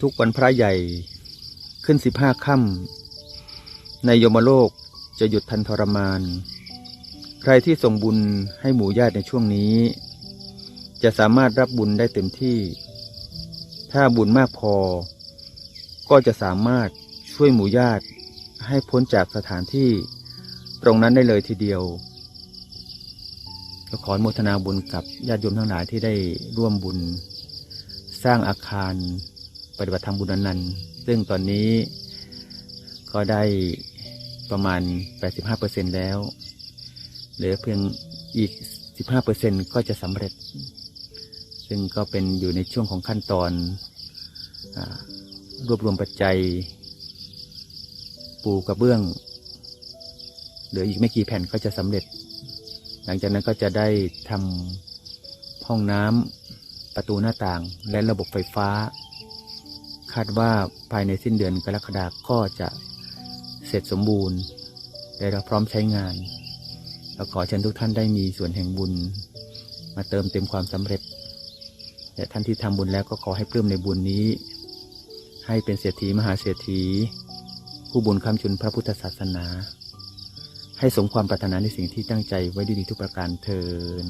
ทุกวันพระใหญ่ขึ้นสิบห้าค่ำในยมโลกจะหยุดทันทรมาน ใครที่ส่งบุญให้หมู่ญาติในช่วงนี้ จะสามารถรับบุญได้เต็มที่ ถ้าบุญมากพอ ก็จะสามารถช่วยหมู่ญาติให้พ้นจากสถานที่ตรงนั้นได้เลยทีเดียวก็ขอโมทนาบุญกับญาติโยมทั้งหลายที่ได้ร่วมบุญ สร้างอาคาร ปฏิบัติธรรมบุญนันต์ซึ่งตอนนี้ก็ได้ประมาณ 85%แล้ว เหลือเพียงอีก 15%ก็จะสำเร็จ ซึ่งก็เป็นอยู่ในช่วงของขั้นตอนอรวบรวมปัจจัย ปูกระเบื้อง เหลืออีกไม่กี่แผ่นก็จะสำเร็จ หลังจากนั้นก็จะได้ทำห้องน้ำประตูหน้าต่างและระบบไฟฟ้า คาดว่าภายในสิ้นเดือนกรกฎาคมก็จะเสร็จสมบูรณ์ และเราพร้อมใช้งานเราขอเชิญทุกท่านได้มีส่วนแห่งบุญ มาเติมเต็มความสำเร็จ และท่านที่ทำบุญแล้วก็ขอให้ปลื้มในบุญนี้ ให้เป็นเศรษฐีมหาเศรษฐี ผู้บุญคำชุนพระพุทธศาสนา ให้สมความปรารถนาในสิ่งที่ตั้งใจไว้ด้วยดีทุกประการเทิน